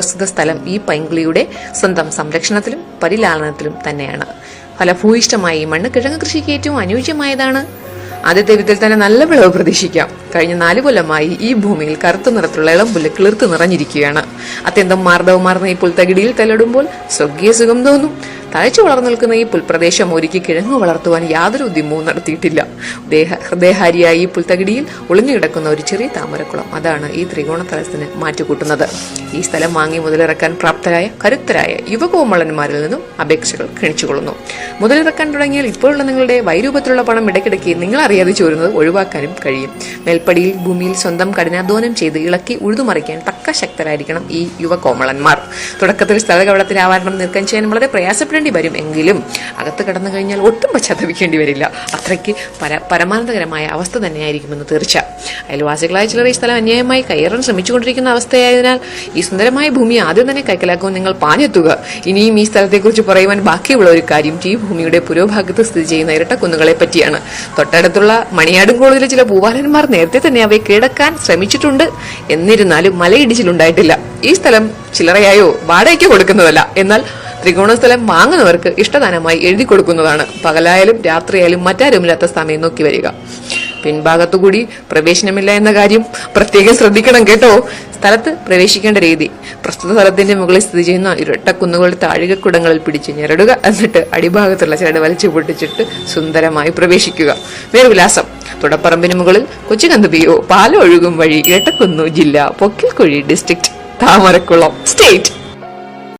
പ്രസ്തുത സ്ഥലം ഈ പൈങ്കിളിയുടെ സ്വന്തം സംരക്ഷണത്തിലും പരിലാളനത്തിലും തന്നെയാണ്. ഫലഭൂയിഷ്ടമായ ഈ മണ്ണ് കിഴങ്ങ് കൃഷിക്ക് ഏറ്റവും അനുയോജ്യമായതാണ്. ആദ്യത്തെ വിധത്തിൽ തന്നെ നല്ല വിളവ് പ്രതീക്ഷിക്കാം. കഴിഞ്ഞ നാല് കൊല്ലമായി ഈ ഭൂമിയിൽ കറുത്ത നിറത്തിലുള്ള ഇളം പുല്ല് കിളിർത്ത് നിറഞ്ഞിരിക്കുകയാണ്. അത്യന്തം മാർദ്ദവമാർന്ന ഈ പുൽത്തകിടിയിൽ തലടുമ്പോൾ സ്വർഗീയ സുഖം തോന്നും. തഴച്ചു വളർന്നു നിൽക്കുന്ന ഈ പുൽപ്രദേശം ഒരുക്കി കിഴങ്ങ് വളർത്തുവാൻ യാതൊരു ഉദ്യമവും നടത്തിയിട്ടില്ല. ദേഹ ഹൃദയഹാരിയായ ഈ പുൽത്തകിടിയിൽ ഒളിഞ്ഞു കിടക്കുന്ന ഒരു ചെറിയ താമരക്കുളം അതാണ് ഈ ത്രികോണ തലസ്ഥിന് മാറ്റുകൂട്ടുന്നത്. ഈ സ്ഥലം വാങ്ങി മുതലിറക്കാൻ പ്രാപ്തരായ കരുത്തരായ യുവകോമളന്മാരിൽ നിന്നും അപേക്ഷകൾ ക്ഷണിച്ചുകൊള്ളുന്നു. മുതലിറക്കാൻ തുടങ്ങിയാൽ ഇപ്പോഴുള്ള നിങ്ങളുടെ വൈരൂപത്തിലുള്ള പണം ഇടയ്ക്കിടയ്ക്ക് നിങ്ങൾ അറിയാതെ ചോരുന്നത് ഒഴിവാക്കാനും കഴിയും. മേൽപ്പടിയിൽ ഭൂമിയിൽ സ്വന്തം കഠിനാധ്വാനം ചെയ്ത് ഇളക്കി ഉഴുതുമറിക്കാൻ തക്ക ശക്തരായിരിക്കണം ഈ യുവകോമളന്മാർ. തുടക്കത്തിൽ സ്ഥല കവടത്തിന്റെ ആവരണം നീക്കം ചെയ്യാൻ വളരെ പ്രയാസപ്പെടേണ്ടി വരും എങ്കിലും അകത്ത് കടന്നു കഴിഞ്ഞാൽ ഒട്ടും പശ്ചാത്തപിക്കേണ്ടി വരില്ല. അത്രയ്ക്ക് പര പരമാനന്ദകരമായ അവസ്ഥ തന്നെയായിരിക്കുമെന്ന് തീർച്ച അയൽവാസികളായ ചിലർ ഈ സ്ഥലം അന്യായമായി കയറാൻ ശ്രമിച്ചുകൊണ്ടിരിക്കുന്ന അവസ്ഥയായതിനാൽ ഈ സുന്ദരമായ ഭൂമി ആദ്യം തന്നെ കൈക്കലാക്കുമെന്ന് നിങ്ങൾ പാഞ്ഞെത്തുക ഇനിയും ഈ സ്ഥലത്തെക്കുറിച്ച് പറയുവാൻ ബാക്കിയുള്ള ഒരു കാര്യം ഈ ഭൂമിയുടെ പുരോഭാഗത്ത് സ്ഥിതി ചെയ്യുന്ന ഇരട്ടക്കുന്നുകളെ പറ്റിയാണ്. തൊട്ടടുത്തുള്ള മണിയാടും മണിയാടുംകോളിലെ ചില ഭൂപാലന്മാർ നേരത്തെ തന്നെ അവയെ കീഴടക്കാൻ ശ്രമിച്ചിട്ടുണ്ട്. എന്നിരുന്നാലും മലയിടിച്ചിലുണ്ടായിട്ടില്ല. ഈ സ്ഥലം ചില്ലറയായോ? വാടകയ്ക്ക് കൊടുക്കുന്നതല്ല. എന്നാൽ ത്രികോണ സ്ഥലം വാങ്ങുന്നവർക്ക് ഇഷ്ടദാനമായി എഴുതി കൊടുക്കുന്നതാണ്. പകലായാലും രാത്രിയായാലും മറ്റാരുമില്ലാത്ത സമയം നോക്കി വരിക. പിൻഭാഗത്തുകൂടി പ്രവേശനമില്ല എന്ന കാര്യം പ്രത്യേകം ശ്രദ്ധിക്കണം കേട്ടോ. സ്ഥലത്ത് പ്രവേശിക്കേണ്ട രീതി. പ്രസ്തുത സ്ഥലത്തിന്റെ മുകളിൽ സ്ഥിതി ചെയ്യുന്ന ഇരട്ട കുന്നുകളുടെ താഴികക്കുടങ്ങളിൽ പിടിച്ച് ഞെരടുക എന്നിട്ട് അടിഭാഗത്തുള്ള ചരട് വലിച്ചു പൊട്ടിച്ചിട്ട് സുന്ദരമായി പ്രവേശിക്കുക. മേൽവിലാസം. തുടപ്പറമ്പിന് മുകളിൽ കൊച്ചുകന്തുപിയോ പാലൊഴുകും വഴി ഇരട്ടക്കുന്നു ജില്ല പൊക്കിൽക്കുഴി ഡിസ്ട്രിക്ട് താമരക്കുളം. സ്റ്റേറ്റ്.